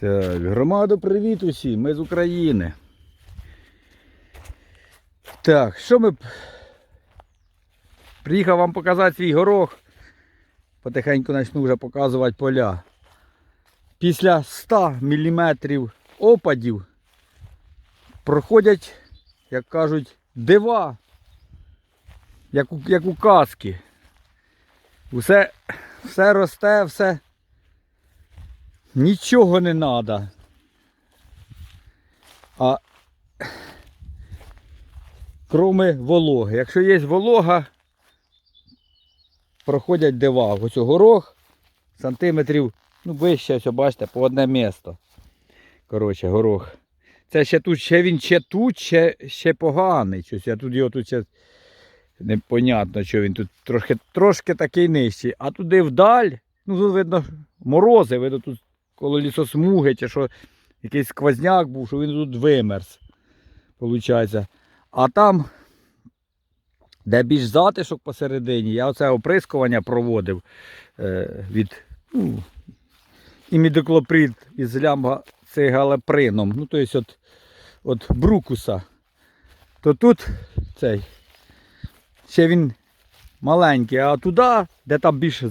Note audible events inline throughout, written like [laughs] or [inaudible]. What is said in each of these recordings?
Так, громада, привіт усім, ми з України. Так, що ми. Приїхав вам показати свій горох. Потихеньку почну вже показувати поля. Після 100 мм опадів проходять, як кажуть, дива, як у, як у казки. Усе, все росте, все. Нічого не треба. А кроме вологи. Якщо є волога, проходять дива. Ось горох сантиметрів, ну вище, ось, бачите, по одне місто. Коротше, горох. Це ще тут, ще він ще тут, ще, ще поганий. Щось я тут його тут ще непонятно, що він тут трошки, трошки такий нижчий. А туди вдаль, ну тут видно морози, видно тут коло лісосмуги, чи що якийсь сквозняк був, що він тут вимерз. Получається. А там, де більш затишок посередині, я оце оприскування проводив е, від ну, імідоклоприд із лямба цигалеприном. Ну, тобто от, от брукуса. То тут цей ще він маленький, а туди, де там більше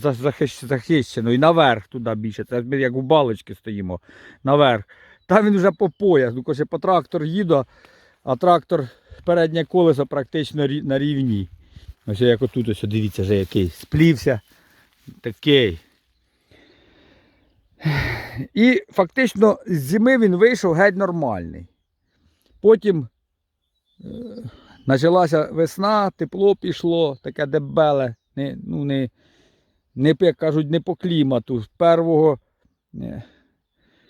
захищено, і наверх туди більше. Це ми як у балочки стоїмо, наверх. Там він вже по пояс. Ну, коротше, по трактор їду, а трактор переднє колесо практично на рівні. Ось як отут, ось дивіться, вже який сплівся. Такий. І фактично з зими він вийшов геть нормальний. Потім почалася весна, тепло пішло, таке дебеле, не, ну, не, не, як кажуть, не по клімату. З 1 е,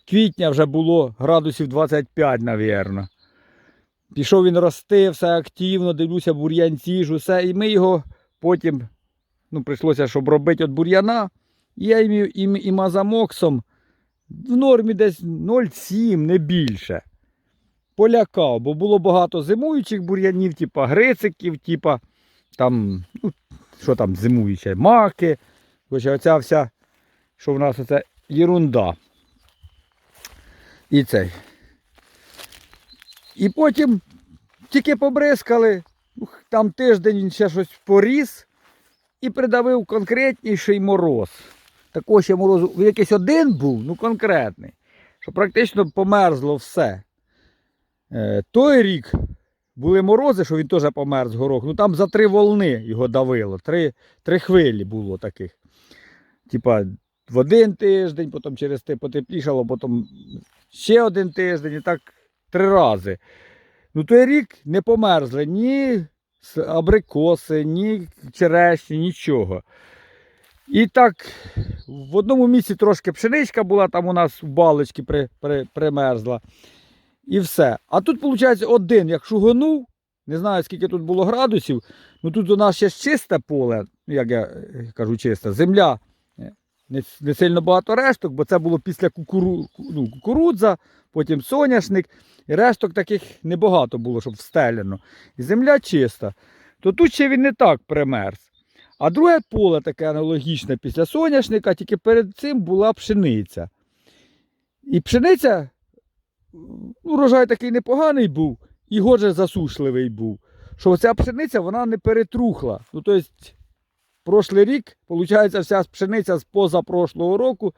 квітня вже було градусів 25, мабуть. Пішов він рости, все активно, дивлюся, бур'янці ж, усе. І ми його потім ну, прийшлося, щоб робити від бур'яна. І я їм і мазамоксом в нормі десь 0,7, не більше. Полякав, бо було багато зимуючих бур'янів, типа грициків, типа там, ну, що там зимуюче, маки. Хоча оця вся, що в нас оце єрунда. І цей. І потім тільки побризкали, там тиждень ще щось поріс і придавив конкретніший мороз. Такого ще морозу, якийсь один був, ну конкретний, що практично померзло все. Е, той рік були морози, що він теж померз горох. Ну там за три волни його давило, три, три хвилі було таких. Типа в один тиждень, потім через те потеплішало, потім ще один тиждень і так три рази. Ну той рік не померзли ні абрикоси, ні черешні, нічого. І так, в одному місці трошки пшеничка була, там у нас в балочці при, при, примерзла. І все. А тут, виходить, один, як шугонув, не знаю, скільки тут було градусів, ну тут у нас ще чисте поле, ну, як я е, кажу, чисте, земля. е, Не, не сильно багато решток, бо це було після кукуру, ну, кукурудза, потім соняшник. І решток таких небагато було, щоб встелено. І земля чиста. То тут ще він не так примерз. А друге поле таке аналогічне після соняшника, тільки перед цим була пшениця. І пшениця, урожай такий непоганий був, і гоже засушливий був. Що ця пшениця вона не перетрухла. Ну, тобто, прошлий рік, виходить, вся пшениця з позапрошлого року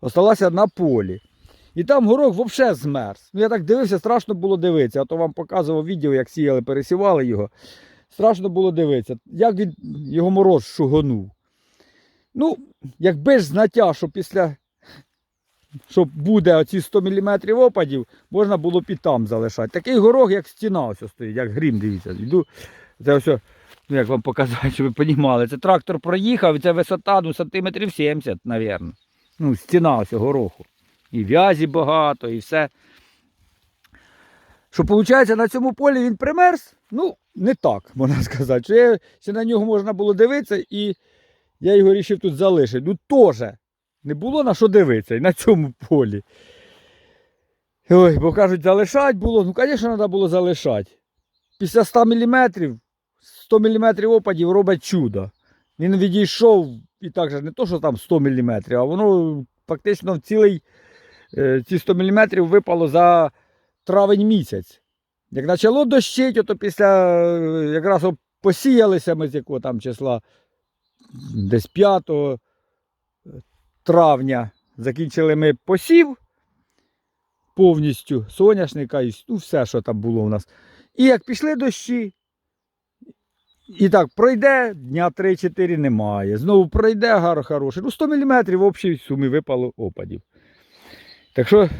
осталася на полі. І там горох взагалі змерз. Ну, я так дивився, страшно було дивитися. А то вам показував відео, як сіяли, пересівали його. Страшно було дивитися, як він його мороз шугонув. Ну, якби ж знаття, що після що буде оці 100 мм опадів, можна було і там залишати. Такий горох, як стіна ось стоїть, як грім, дивіться. Йду, це ось, ну як вам показати, щоб ви розуміли. Це трактор проїхав, і це висота ну, сантиметрів 70, мабуть. Ну, стіна ось гороху. І в'язі багато, і все. Що виходить, на цьому полі він примерз? Ну, не так, [laughs] можна сказати. Що я, на нього можна було дивитися, і я його вирішив тут залишити. Ну, теж не було на що дивитися і на цьому полі. Ой, бо кажуть, залишати було. Ну, звісно, треба було залишати. Після 100 мм, 100 мм опадів робить чудо. Він відійшов і так же не то, що там 100 мм, а воно фактично в цілий е, ці 100 мм випало за травень місяць. Як почало дощить, то після е, якраз посіялися ми з якого там числа, десь 5 травня закінчили ми посів повністю соняшника і ну, все, що там було у нас. І як пішли дощі, і так пройде, дня 3-4 немає. Знову пройде гар хороший. Ну, 100 мм в общій сумі випало опадів. Так що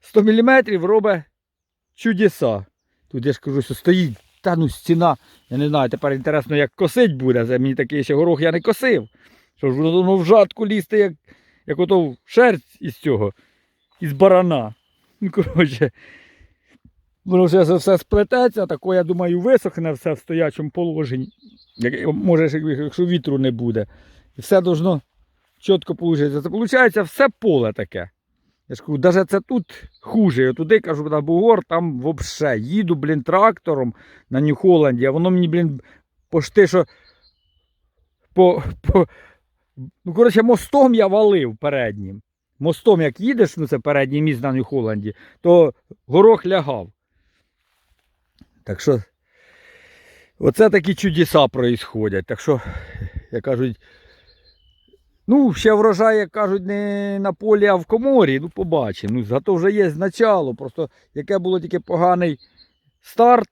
100 мм робить чудеса. Тут я ж кажу, що стоїть та ну стіна. Я не знаю, тепер інтересно, як косить буде. Мені такий ще горох я не косив. Що ж воно в жатку лізти, як, як ото шерсть із цього, із барана. Ну, коротше, воно вже все сплететься, тако, я думаю, висохне все в стоячому положенні. Як, може, якщо вітру не буде. І все должно чітко получитися. Це виходить все поле таке. Я ж кажу, навіть це тут хуже. Я туди кажу, на бугор, там взагалі їду, блін, трактором на Нью-Холланді, а воно мені, блін, пошти, що по, по, ну, коротше, мостом я валив переднім. Мостом, як їдеш, ну це передній міст на Нью-Холланді, то горох лягав. Так що, оце такі чудеса проїсходять. Так що, як кажуть, ну, ще врожай, як кажуть, не на полі, а в коморі. Ну, побачимо. Ну, зато вже є начало. Просто яке було тільки поганий старт,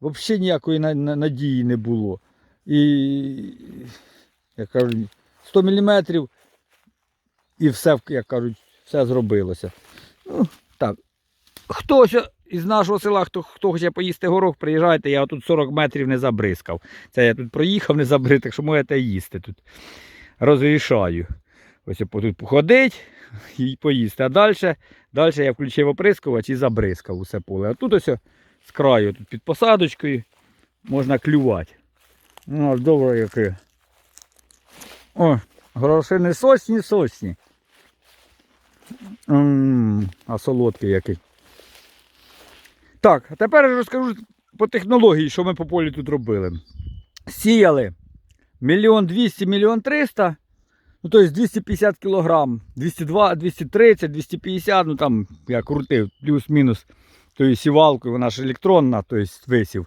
взагалі ніякої на- на- надії не було. І, як кажуть, 100 мм і все, як кажуть, все зробилося. Ну, так. Хто із нашого села, хто, хто хоче поїсти горох, приїжджайте, я тут 40 метрів не забризкав. Це я тут проїхав, не забрив, так що можете їсти тут. Розрішаю. Ось тут походить і поїсти. А далі, далі я включив оприскувач і забризкав усе поле. А тут ось з краю, тут під посадочкою, можна клювати. Ну, добре яке. О, горошини сочні, сочні. М, А солодкий який. Так, а тепер розкажу по технології, що ми по полі тут робили. Сіяли мільйон двісті, мільйон триста, ну тобто 250 кілограм, 202, 230, 250, ну там я крутив, плюс-мінус тою сівалкою, вона ж електронна, тобто висів.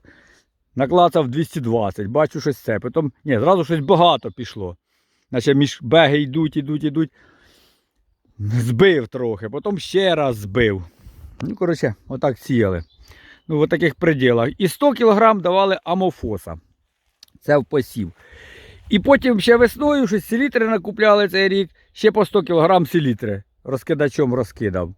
Наклацав 220, бачу щось це. Потім, ні, зразу щось багато пішло. Наче між беги йдуть, йдуть, йдуть. Збив трохи, потім ще раз збив. Ну, коротше, отак сіяли. Ну, в таких пределах. І 100 кг давали амофоса. Це в посів. І потім ще весною щось селітри накупляли цей рік, ще по 100 кг селітри розкидачом розкидав.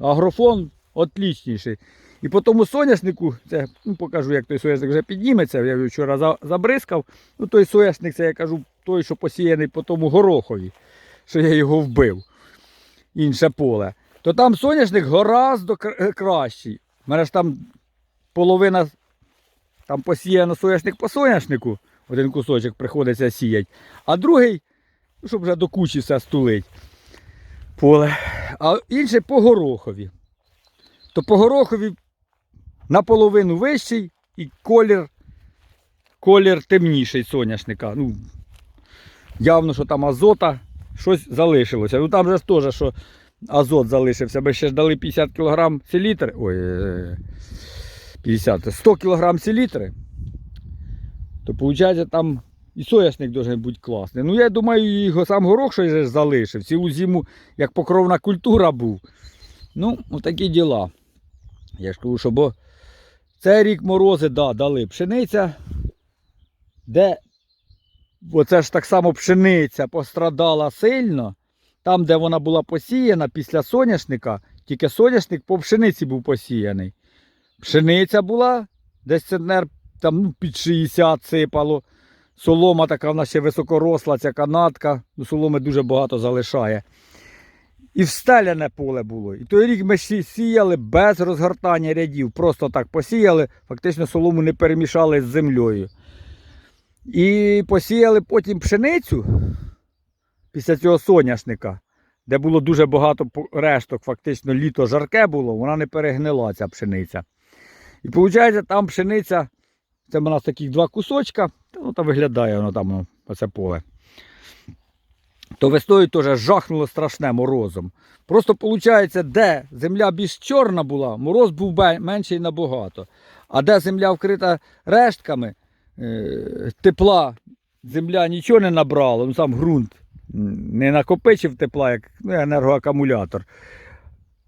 Агрофон отлічніший. І по тому соняшнику, це ну, покажу, як той соняшник вже підніметься. Я його вчора забризкав. Ну, той соняшник, це я кажу, той, що посіяний по тому горохові, що я його вбив. Інше поле. То там соняшник гораздо е, кращий. У мене ж там половина там посіяно соняшник по соняшнику, один кусочок приходиться сіять, а другий, ну, щоб вже до кучі все стулить поле. А інший по горохові. То по горохові наполовину вищий і колір, колір темніший соняшника. Ну, явно, що там азота щось залишилося. Ну там же теж, що азот залишився. Ми ще ж дали 50 кг селітри. Ой, е, 50, 100 кг селітри. То виходить там і соняшник має бути класний. Ну я думаю, його сам горох щось залишив. Цілу зиму як покровна культура був. Ну, отакі діла. Я ж кажу, що бо цей рік морози да, дали пшениця, де оце ж так само пшениця пострадала сильно. Там, де вона була посіяна після соняшника, тільки соняшник по пшениці був посіяний. Пшениця була, десь центнер там ну, під 60 сипало. Солома така в нас ще високоросла, ця канатка. Ну, соломи дуже багато залишає. І встеляне поле було. І той рік ми сі- сіяли без розгортання рядів. Просто так посіяли, фактично солому не перемішали з землею. І посіяли потім пшеницю після цього соняшника, де було дуже багато решток, фактично літо жарке було, вона не перегнила ця пшениця. І виходить, там пшениця, це в нас таких два кусочка, ну, та виглядає воно там, ну, оце поле. то весною теж жахнуло страшне морозом. Просто виходить, де земля більш чорна була, мороз був менший набагато. А де земля вкрита рештками тепла, земля нічого не набрала, ну сам ґрунт не накопичив тепла, як ну, енергоакумулятор.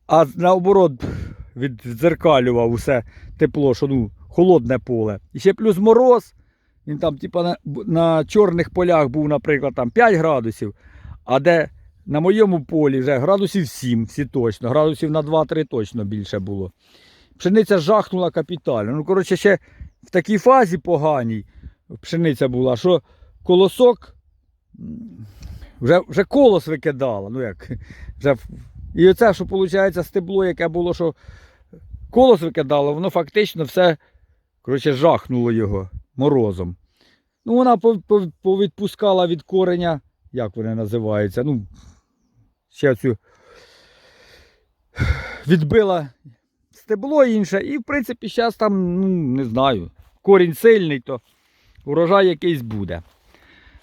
А наоборот віддзеркалював усе тепло, що ну, холодне поле. І ще плюс мороз. Він там, типа, на, на чорних полях був, наприклад, там 5 градусів, а де на моєму полі вже градусів 7, всі точно, градусів на 2-3 точно більше було. Пшениця жахнула капітально. Ну, коротше, ще в такій фазі поганій пшениця була, що колосок вже, вже колос викидала. Ну як, [laughs] вже, і оце, що виходить, стебло, яке було, що колос викидало, воно фактично все коротше, жахнуло його морозом. Ну, вона пов- пов- повідпускала від кореня, як вони називаються, ну, ще цю [sighs] відбила стебло інше, і в принципі зараз там, ну, не знаю, корінь сильний, то урожай якийсь буде.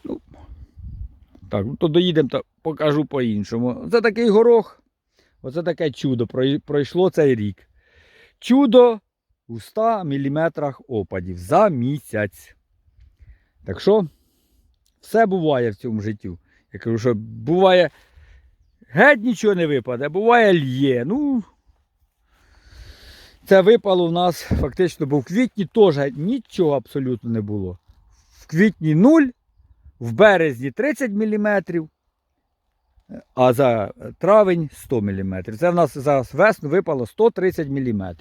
Ну, так, ну, то доїдемо, то покажу по-іншому. Це такий горох, оце таке чудо пройшло цей рік. Чудо у 100 мм опадів за місяць. Так що, все буває в цьому житті. Я кажу, що буває геть нічого не випаде, буває лє. Ну, це випало в нас фактично, бо в квітні теж нічого абсолютно не було. В квітні 0, в березні 30 мм, а за травень 100 мм. Це в нас за весну випало 130 мм.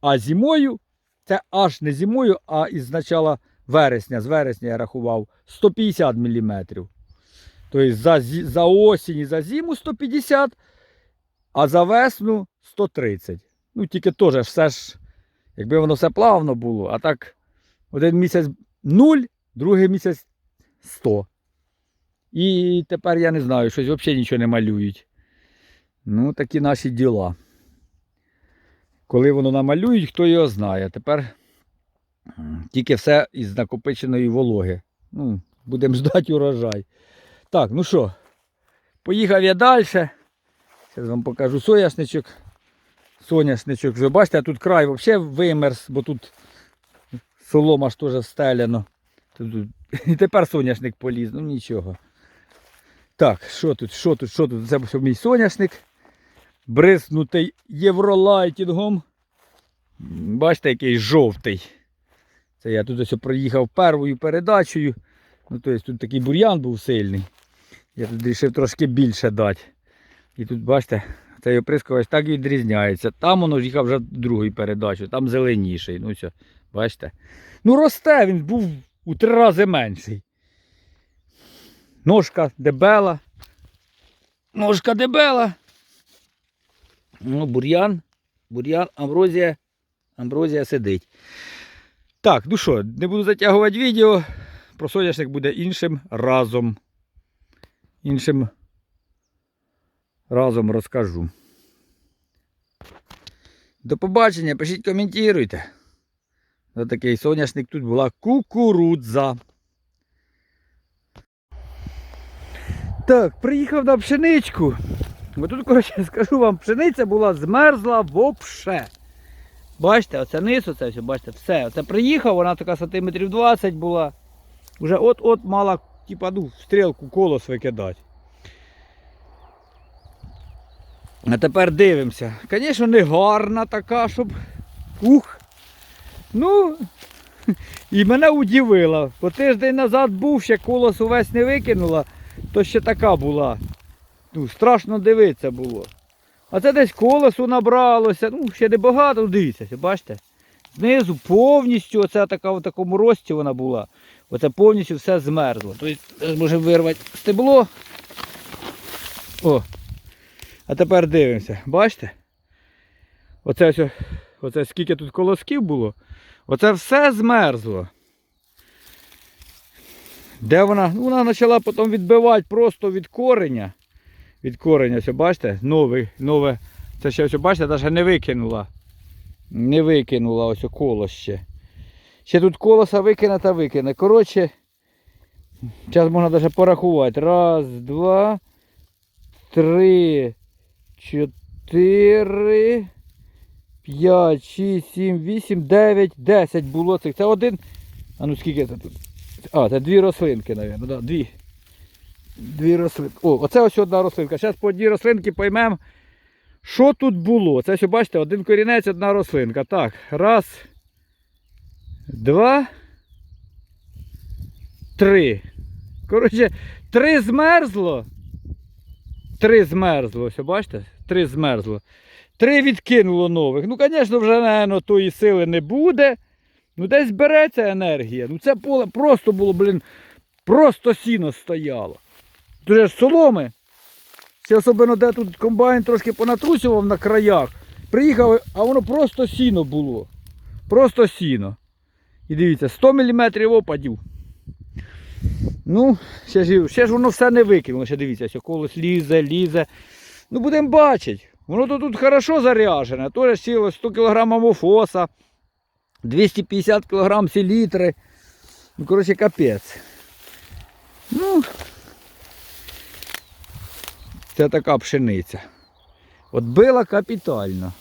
А зимою, це аж не зимою, а із начала вересня, з вересня я рахував 150 мм. Тобто за, за осінь і за зиму 150, а за весну 130. Ну, тільки теж все ж, якби воно все плавно було, а так один місяць 0, другий місяць 100. І тепер я не знаю, щось взагалі нічого не малюють. Ну, такі наші діла. Коли воно намалюють, хто його знає. Тепер тільки все із накопиченої вологи. Ну, будемо [laughs] ждати урожай. Так, ну що, поїхав я далі. Зараз вам покажу соняшничок. Соняшничок. Вже бачите, тут край взагалі вимерз, бо тут солома ж теж стеляно. І тепер соняшник поліз, ну нічого. Так, що тут, що тут, що тут? Це мій соняшник. Бриснутий євролайтінгом. Бачите, який жовтий. Це я тут ось проїхав першою передачею. Ну, тобто тут такий бур'ян був сильний. Я тут вирішив трошки більше дати. І тут, бачите, цей оприскувач так відрізняється. Там воно їхав вже другою передачею, там зеленіший. Ну все, бачите. Ну росте, він був у три рази менший. Ножка дебела. Ножка дебела. Ну, бур'ян. Бур'ян, амброзія. Амброзія сидить. Так, ну що, не буду затягувати відео. Про соняшник буде іншим разом. Іншим разом розкажу. До побачення, пишіть, коментуйте. Ось такий соняшник тут була кукурудза. Так, приїхав на пшеничку. Бо тут, коротше, [laughs] скажу вам, пшениця була змерзла вовше. Бачите, оце низ, оце все, бачите, все. Оце приїхав, вона така сантиметрів 20 була. Уже от-от мала, типа, ну, стрілку колос викидати. А тепер дивимося. Звісно, не гарна така, щоб. Ух. Ну. І мене удивило. По тиждень назад був, ще колос увесь не викинула, то ще така була. Ну, страшно дивитися було. А це десь колесу набралося, ну, ще не багато, ну, дивіться, бачите? Знизу повністю, оце така в такому рості вона була. Оце повністю все змерзло. Тобто зараз можемо вирвати стебло. О. А тепер дивимося, бачите? Оце, ось, оце скільки тут колосків було. Оце все змерзло. Де вона? Ну, вона почала потім відбивати просто від кореня. Від кореня, ось, бачите, нове, нове. Це ще ось, бачите, навіть не викинула. Не викинула ось колос ще. Ще тут колоса викине та викине. Коротше, Зараз можна навіть порахувати. Раз, два, три, чотири, п'ять, шість, сім, вісім, дев'ять, десять було цих. Це один. А ну скільки це тут? А, це дві рослинки, мабуть. Да, дві. Дві рослинки. О, оце ось одна рослинка. Зараз по одній рослинки поймемо, що тут було. Це ось, бачите, один корінець, одна рослинка. Так, раз, два, три. Коротше, три змерзло. Три змерзло, ось, бачите? Три змерзло. Три відкинуло нових. Ну, звісно, вже, напевно, тої сили не буде. Ну, десь береться енергія. Ну, це поле просто було, блін, просто сіно стояло. Тут ж соломи. Це особливо, де тут комбайн трошки понатрусював на краях. Приїхав, а воно просто сіно було. Просто сіно. І дивіться, 100 мм опадів. Ну, ще ж, ще ж воно все не викинуло. Ще дивіться, що колос лізе, лізе. Ну, будемо бачити. Воно то тут хорошо заряджене. Теж сіло 100 кг амофоса, 250 кг селітри. Ну, коротше, капець. Ну, це така пшениця. От била капітально.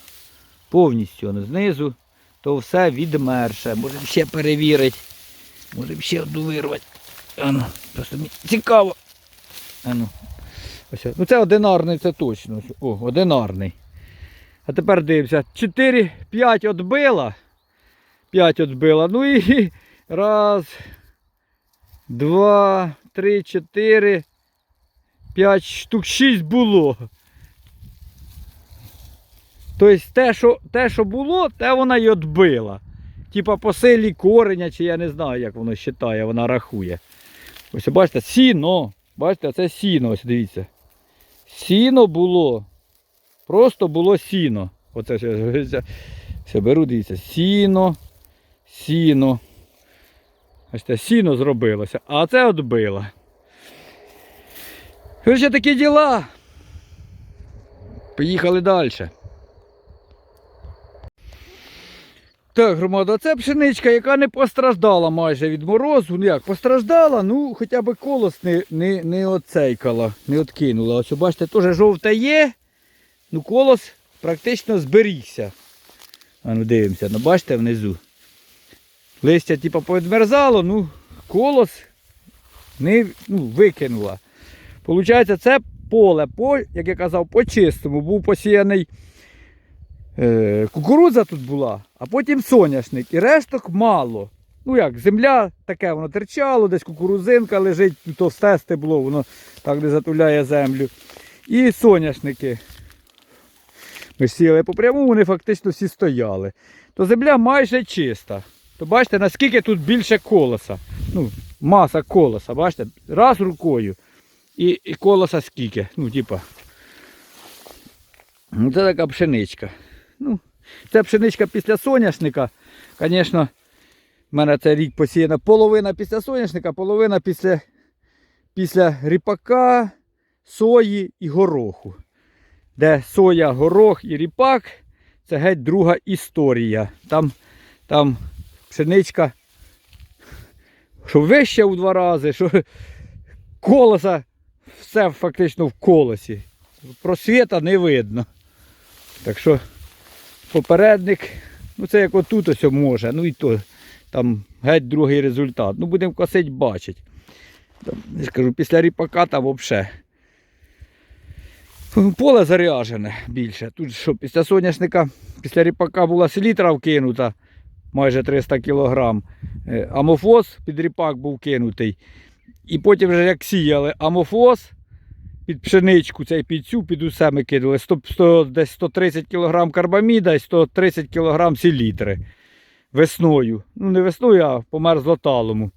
Повністю ну, знизу, то все відмерше. Можемо ще перевірити. Можемо ще одну вирвати. Ану, просто мені цікаво. Ану. Ось, ну це одинарний, це точно. О, одинарний. А тепер дивимося. 4, 5 відбила. 5 відбила. Ну і [laughs] раз, два, три, чотири, п'ять штук, шість було. Тобто те, що, те, що було, те вона й відбила. Типа по силі кореня, чи я не знаю, як воно вважає, вона рахує. Ось бачите, сіно. Бачите, це сіно, ось дивіться. Сіно було. Просто було сіно. Оце ще, ще, ще беру, дивіться, сіно, сіно. Бачите, сіно зробилося, а це відбила. Короче, такі діла. Поїхали далі. Так, громада, це пшеничка, яка не постраждала майже від морозу. Ну як, постраждала, ну хоча б колос не, не, не оцейкала, не откинула. Ось бачите, теж жовте є. Ну колос практично зберігся. А ну дивимося, ну бачите внизу. Листя типу повідмерзало, ну колос не ну, викинула. Получається, це поле, по, як я казав, по чистому. Був посіяний е, кукурудза тут була, а потім соняшник. І решток мало. Ну як, земля таке, воно терчало, десь кукурузинка лежить, товсте стебло, воно так не затуляє землю. І соняшники. Ми ж сіяли по прямому, вони фактично всі стояли. То земля майже чиста. То бачите, наскільки тут більше колоса. Ну, маса колоса, бачите, раз рукою. І, і колоса скільки. Ну, типа. Ну, це така пшеничка. Ну, це пшеничка після соняшника. Звісно, в мене це рік посіяна половина після соняшника, половина після, після ріпака, сої і гороху. Де соя, горох і ріпак, це геть друга історія. Там, там пшеничка, що вище у два рази, що колоса, все фактично в колосі. Просвіта не видно. Так що попередник, ну це як отут ось може, ну і то там геть другий результат. Ну будемо косить бачить. Я кажу, після ріпака там взагалі. Поле заряжене більше. Тут що після соняшника, після ріпака була селітра вкинута майже 300 кг. Амофос під ріпак був кинутий. І потім вже як сіяли амофос під пшеничку, цей під цю, під усе ми кидали. 100, 100, десь 130 кг карбаміда і 130 кг селітри весною. Ну не весною, а по мерзлоталому.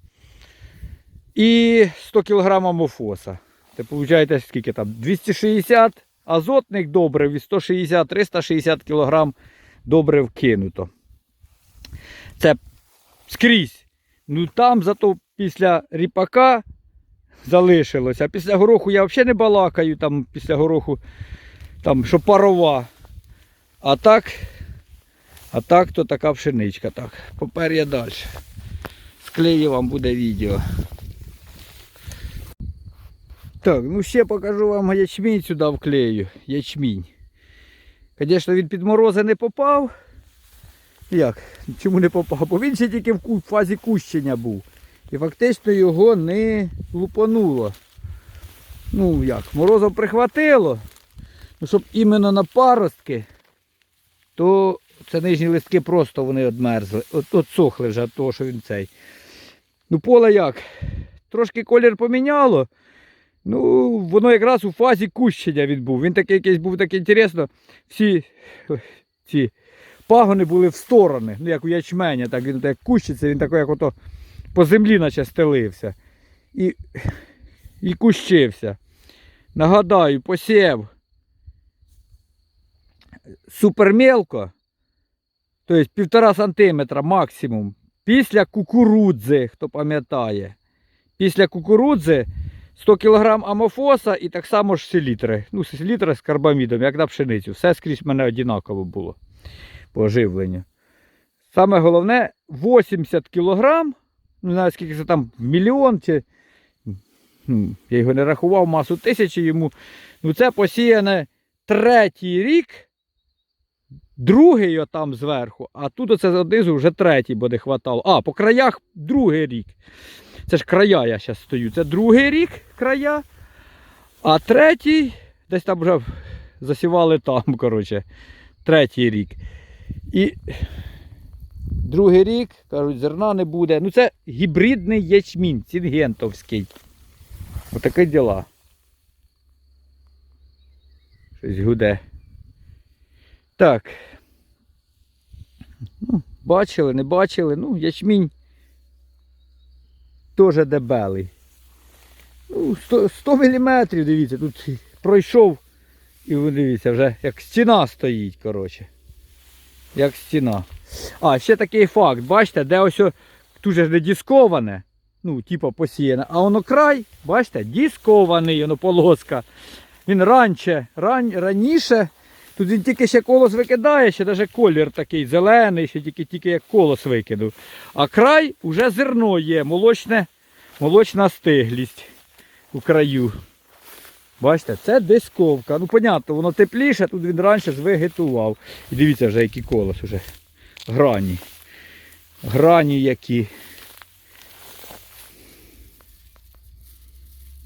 І 100 кг амофоса. Це виходить, скільки там? 260 азотних добрив і 160-360 кг добрив кинуто. Це скрізь. Ну там зато після ріпака залишилося. А після гороху я взагалі не балакаю, там після гороху, там, що парова. А так, а так то така пшеничка. Так, попер я далі. Склею вам буде відео. Так, ну ще покажу вам ячмінь сюди вклею. Ячмінь. Звісно, він під морози не попав. Як? Чому не попав? Бо він ще тільки в фазі кущення був. І фактично його не лупануло. Ну як, морозом прихватило. Ну, щоб іменно на паростки, то це нижні листки просто вони одмерзли. От, от сохли вже від того, що він цей. Ну, поле як? Трошки колір поміняло. Ну, воно якраз у фазі кущення він був. Він такий якийсь був так інтересно. Всі ці пагони були в сторони. Ну, як у ячменя, так він так кущиться, він такий, як ото по землі наче стелився. І, і кущився. Нагадаю, посів супермелко, тобто півтора сантиметра максимум. Після кукурудзи, хто пам'ятає. Після кукурудзи 100 кг амофоса і так само ж селітри. Ну, селітри з карбамідом, як на пшеницю. Все скрізь в мене однаково було по оживленню. Саме головне 80 кг, ну, не знаю, скільки це там, мільйон чи. Ну, я його не рахував, масу тисячі йому. Ну, це посіяне третій рік, другий отам зверху, а тут оце знизу вже третій буде хватало. А, по краях другий рік. Це ж края я зараз стою. Це другий рік края. А третій, десь там вже засівали там, [laughs] коротше, третій рік. І другий рік, кажуть, зерна не буде. Ну це гібридний ячмінь, цінгентовський. Отакі діла. Щось гуде. Так. Ну, бачили, не бачили. Ну, ячмінь теж дебелий. Ну, 100, 100 мм, дивіться, тут пройшов і дивіться, вже як стіна стоїть, коротше. Як стіна. А, ще такий факт, бачите, де ось о- тут же ж не дісковане, ну, типу посіяне, а воно край, бачите, діскований, воно полоска. Він раніше, ран, раніше, тут він тільки ще колос викидає, ще навіть колір такий зелений, ще тільки, тільки як колос викинув. А край уже зерно є, молочне, молочна стиглість у краю. Бачите, це дисковка. Ну, понятно, воно тепліше, тут він раніше звегетував. І дивіться вже, який колос уже. Грані. Грані які.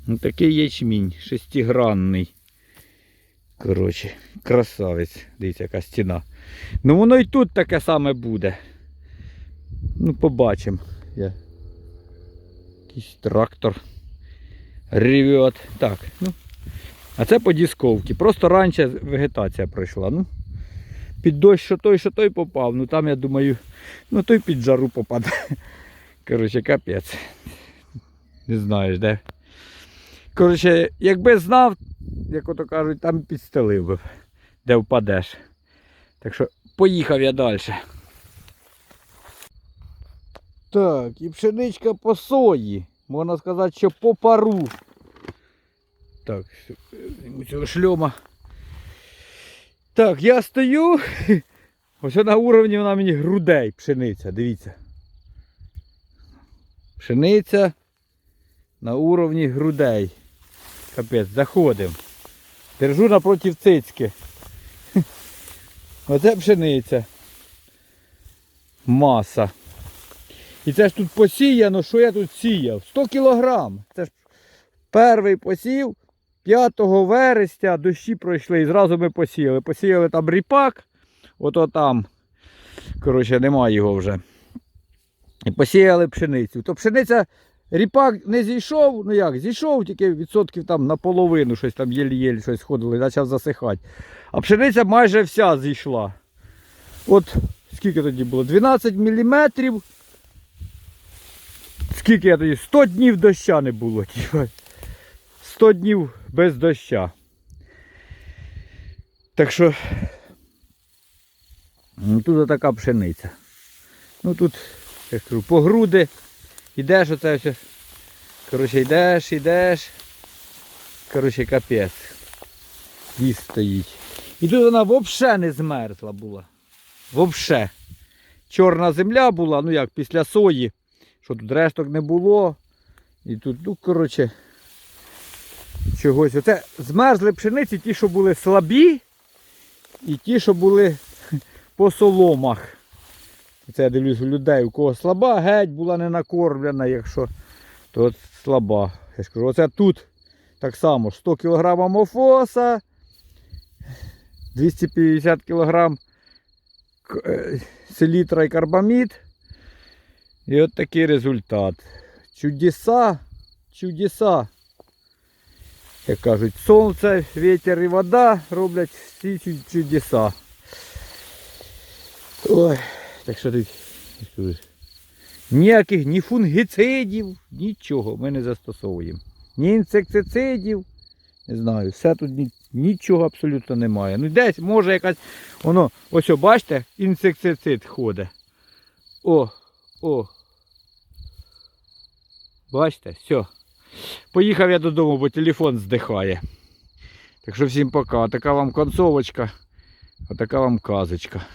Ну, такий ячмінь, шестигранний. Коротше, красавець. Дивіться, яка стіна. Ну воно і тут таке саме буде. Ну, побачимо. Якийсь трактор. Ревет. Так, ну. А це по дісковці. Просто раніше вегетація пройшла. Ну, під дощ, що той, що той попав. Ну там я думаю, ну той під жару попаде. [laughs] Коротше, капець. Не знаєш, де. Коротше, якби знав, як ото кажуть, там підстелив би, де впадеш. Так що поїхав я далі. Так, і пшеничка по сої. Можна сказати, що по пару. Так, візьму цього шльома. Так, я стою. [laughs] Ось на уровні вона мені грудей пшениця, дивіться. Пшениця на уровні грудей. Капець, заходимо. Держу напроти цицьки. [laughs] Оце пшениця. Маса. І це ж тут посіяно, що я тут сіяв? 100 кілограм. Це ж перший посів 5 вересня, дощі пройшли і зразу ми посіяли. Посіяли там ріпак, ото там. Коротше, немає його вже. І посіяли пшеницю. То пшениця, ріпак не зійшов, ну як, зійшов, тільки відсотків там наполовину, щось там єлі-єлі щось ходило і почав засихати. А пшениця майже вся зійшла. От скільки тоді було? 12 міліметрів. Скільки я тоді? 100 днів доща не було. типа. 100 днів без доща. Так що ну, тут така пшениця. Ну тут, я кажу, по груди. Ідеш оце все. Коротше, йдеш, йдеш. Коротше, капець. Ліс стоїть. І тут вона взагалі не змерзла була. Взагалі. Чорна земля була, ну як, після сої, що тут решток не було. І тут, ну, коротше, чогось. Оце змерзли пшениці, ті, що були слабі, і ті, що були [laughs] по соломах. Це я дивлюсь у людей, у кого слаба, геть була не накормлена, якщо то слаба. Я ж кажу, оце тут так само 100 кг мофоса, 250 кг селітра і карбамід. І от такий результат. Чудеса, чудеса. Як кажуть, сонце, вітер і вода роблять всі чу- чудеса. Ой, так що тут ніяких ні фунгіцидів, нічого ми не застосовуємо. Ні інсектицидів. Не знаю, все тут ні- нічого абсолютно немає. Ну десь може якась, воно, ось о, бачите, інсектицид ходить. О, о. Бачите, все. Поїхав я додому, бо телефон здихає. Так що всім пока. Така вам концовочка, отака вам казочка.